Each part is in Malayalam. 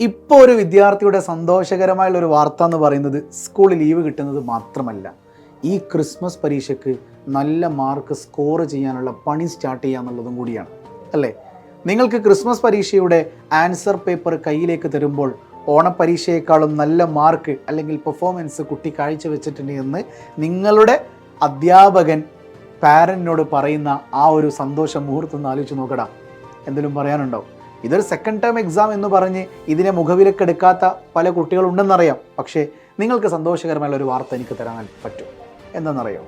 ഇപ്പോൾ ഒരു വിദ്യാർത്ഥിയുടെ സന്തോഷകരമായുള്ള ഒരു വാർത്ത എന്ന് പറയുന്നത് സ്കൂൾ ലീവ് കിട്ടുന്നത് മാത്രമല്ല. ഈ ക്രിസ്മസ് പരീക്ഷയ്ക്ക് നല്ല മാർക്ക് സ്കോർ ചെയ്യാനുള്ള പണി സ്റ്റാർട്ട് ചെയ്യുക എന്നുള്ളതും കൂടിയാണ്. അല്ലേ? നിങ്ങൾക്ക് ക്രിസ്മസ് പരീക്ഷയുടെ ആൻസർ പേപ്പർ കയ്യിലേക്ക് തരുമ്പോൾ ഓണപ്പരീക്ഷയെക്കാളും നല്ല മാർക്ക് അല്ലെങ്കിൽ പെർഫോമൻസ് കുട്ടി കാഴ്ചവെച്ചിട്ടുണ്ട് എന്ന് നിങ്ങളുടെ അധ്യാപകൻ പാരന്റിനോട് പറയുന്ന ആ ഒരു സന്തോഷ മുഹൂർത്തം ഒന്ന് ആലോചിച്ച് നോക്കടാ. എന്തെങ്കിലും പറയാനുണ്ടോ? ഇതൊരു സെക്കൻഡ് ടേം എക്സാം എന്ന് പറഞ്ഞ് ഇതിനെ മുഖവിലക്കെടുക്കാത്ത പല കുട്ടികളുണ്ടെന്നറിയാം. പക്ഷേ നിങ്ങൾക്ക് സന്തോഷകരമായ ഒരു വാർത്ത എനിക്ക് തരാൻ പറ്റും. എന്താണെന്നറിയോ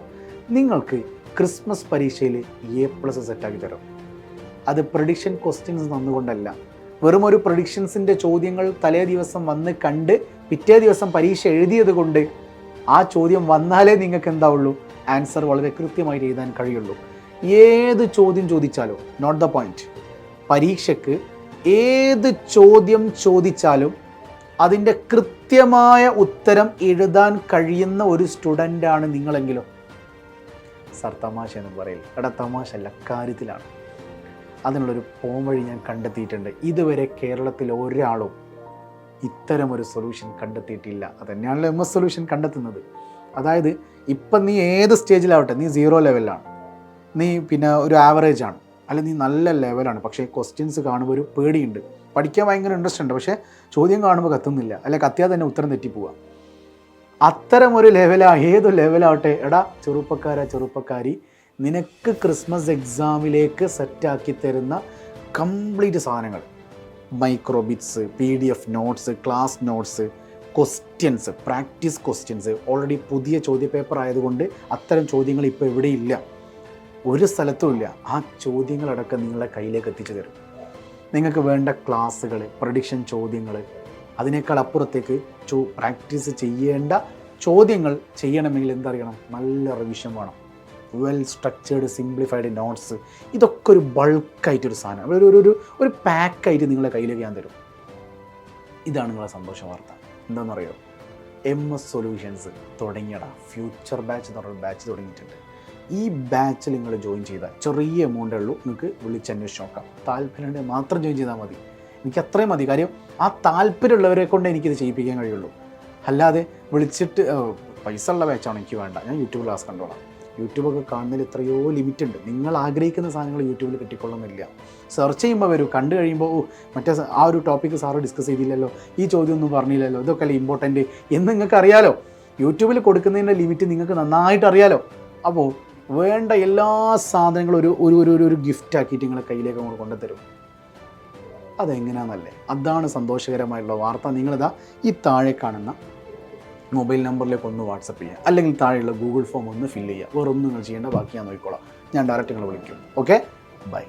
നിങ്ങൾക്ക് ക്രിസ്മസ് പരീക്ഷയിൽ എ പ്ലസ് സെറ്റാക്കി തരും. അത് പ്രഡിക്ഷൻ ക്വസ്റ്റ്യൻസ് തന്നുകൊണ്ടല്ല. വെറും ഒരു പ്രഡിക്ഷൻസിന്റെ ചോദ്യങ്ങൾ തലേ ദിവസം വന്ന് കണ്ട് പിറ്റേ ദിവസം പരീക്ഷ എഴുതിയത് കൊണ്ട് ആ ചോദ്യം വന്നാലേ നിങ്ങൾക്ക് എന്താവുള്ളൂ? ആൻസർ വളരെ കൃത്യമായി എഴുതാൻ കഴിയുള്ളൂ. ഏത് ചോദ്യം ചോദിച്ചാലോ നോട്ട് ദ പോയിന്റ് പരീക്ഷയ്ക്ക് ഏത് ചോദ്യം ചോദിച്ചാലും അതിന്റെ കൃത്യമായ ഉത്തരം എഴുതാൻ കഴിയുന്ന ഒരു സ്റ്റുഡന്റാണ് നിങ്ങളെങ്കിലും. സർ തമാശ എന്ന് പറയില്ല എടാ തമാശ അല്ല കാര്യത്തിലാണ്. അതിനുള്ളൊരു പോംവഴി ഞാൻ കണ്ടെത്തിയിട്ടുണ്ട്. ഇതുവരെ കേരളത്തിൽ ഒരാളും ഇത്തരമൊരു സൊല്യൂഷൻ കണ്ടെത്തിയിട്ടില്ല. അതന്നെയാണല്ലോ എം എസ് സൊല്യൂഷൻ കണ്ടെത്തുന്നത്. അതായത് ഇപ്പം നീ ഏത് സ്റ്റേജിലാവട്ടെ നീ സീറോ ലെവലിലാണ് നീ പിന്നെ ഒരു ആവറേജാണ് അല്ല നീ നല്ല ലെവലാണ് പക്ഷേ ക്വസ്റ്റ്യൻസ് കാണുമ്പോൾ ഒരു പേടിയുണ്ട്. പഠിക്കാൻ ഭയങ്കര ഇൻട്രസ്റ്റ് ഉണ്ട്. പക്ഷേ ചോദ്യം കാണുമ്പോൾ കത്തുന്നില്ല. അല്ലെ കത്തിയാൽ തന്നെ ഉത്തരം തെറ്റിപ്പോവുക അത്തരം ഒരു ലെവലാ ഏത് ലെവലാവട്ടെ എടാ ചെറുപ്പക്കാരാ ചെറുപ്പക്കാരി. നിനക്ക് ക്രിസ്മസ് എക്സാമിലേക്ക് സെറ്റാക്കി തരുന്ന കംപ്ലീറ്റ് സാധനങ്ങൾ. Microbits P D F notes class notes questions practice questions already പുതിയ ചോദ്യപേപ്പർ ആയതുകൊണ്ട് അത്തരം ചോദ്യങ്ങൾ ഇപ്പോൾ എവിടെയില്ല ഒരു സ്ഥലത്തുമില്ല ആ ചോദ്യങ്ങളടക്കം നിങ്ങളുടെ കയ്യിലേക്ക് എത്തിച്ചു തരും. നിങ്ങൾക്ക് വേണ്ട ക്ലാസ്സുകൾ പ്രഡിക്ഷൻ ചോദ്യങ്ങൾ അതിനേക്കാൾ അപ്പുറത്തേക്ക് ചോ പ്രാക്ടീസ് ചെയ്യേണ്ട ചോദ്യങ്ങൾ ചെയ്യണമെങ്കിൽ എന്തറിയണം? നല്ല റിവിഷൻ വേണം. വെൽ സ്ട്രക്ചേർഡ് സിംപ്ലിഫൈഡ് നോട്ട്സ് ഇതൊക്കെ ഒരു ബൾക്കായിട്ടൊരു സാധനം. ഒരു ഒരു ഒരു പാക്കായിട്ട് നിങ്ങളെ കയ്യിലേക്ക് ഞാൻ തരും. ഇതാണ് നിങ്ങളെ സന്തോഷ വാർത്ത. എന്താണെന്നറിയോ? എം എസ് സൊല്യൂഷൻസ് തുടങ്ങിയടാ. ഫ്യൂച്ചർ ബാച്ച് എന്ന് പറഞ്ഞൊരു ബാച്ച് തുടങ്ങിയിട്ടുണ്ട്. ഈ ബാച്ചിൽ നിങ്ങൾ ജോയിൻ ചെയ്താൽ ചെറിയ എമൗണ്ടേ ഉള്ളൂ. നിങ്ങൾക്ക് വിളിച്ചന്വേഷിച്ച് നോക്കാം. താല്പര്യമുണ്ടെങ്കിൽ മാത്രം ജോയിൻ ചെയ്താൽ മതി. എനിക്ക് അത്രയും മതി. കാര്യം ആ താല്പര്യമുള്ളവരെ കൊണ്ട് എനിക്കിത് ചെയ്യിപ്പിക്കാൻ കഴിയുള്ളൂ. അല്ലാതെ വിളിച്ചിട്ട് "ഏഹ്, പൈസ ഉള്ള ബാച്ചാണ് എനിക്ക് വേണ്ട. ഞാൻ യൂട്യൂബ് ക്ലാസ് കണ്ടോളാം. യൂട്യൂബൊക്കെ കാണുന്നതിൽ എത്രയോ ലിമിറ്റ് ഉണ്ട്. നിങ്ങൾ ആഗ്രഹിക്കുന്ന സാധനങ്ങൾ യൂട്യൂബിൽ കിട്ടിക്കൊള്ളുന്നില്ല. സെർച്ച് ചെയ്യുമ്പോൾ വരും. കണ്ടു കഴിയുമ്പോൾ ഓ മറ്റേ ആ ഒരു ടോപ്പിക്ക് സാറ് ഡിസ്കസ് ചെയ്തില്ലല്ലോ. ഈ ചോദ്യം ഒന്നും പറഞ്ഞില്ലല്ലോ. ഇതൊക്കെ അല്ലേ ഇമ്പോർട്ടന്റ് എന്ന് നിങ്ങൾക്ക് അറിയാലോ. യൂട്യൂബിൽ കൊടുക്കുന്നതിന്റെ ലിമിറ്റ് നിങ്ങൾക്ക് നന്നായിട്ട് അറിയാലോ. അപ്പോൾ വേണ്ട എല്ലാ സാധനങ്ങളും ഒരു ഒരു ഒരു ഒരു ഗിഫ്റ്റ് ആക്കിയിട്ട് നിങ്ങളെ കയ്യിലേക്ക് അങ്ങോട്ട് കൊണ്ടുതരും. അതെങ്ങനെയാണെന്നല്ലേ അതാണ് സന്തോഷകരമായിട്ടുള്ള വാർത്ത. നിങ്ങളിതാ ഈ താഴെ കാണുന്ന മൊബൈൽ നമ്പറിലേക്ക് ഒന്ന് വാട്സപ്പ് ചെയ്യുക. അല്ലെങ്കിൽ താഴെയുള്ള ഗൂഗിൾ ഫോം ഒന്ന് ഫില്ല് ചെയ്യുക. വേറെ ഒന്നും നിങ്ങൾ ചെയ്യേണ്ട. ബാക്കി ഞാൻ നോക്കിക്കോളാം. ഞാൻ ഡയറക്റ്റ് നിങ്ങൾ വിളിക്കും. ഓക്കെ? ബൈ.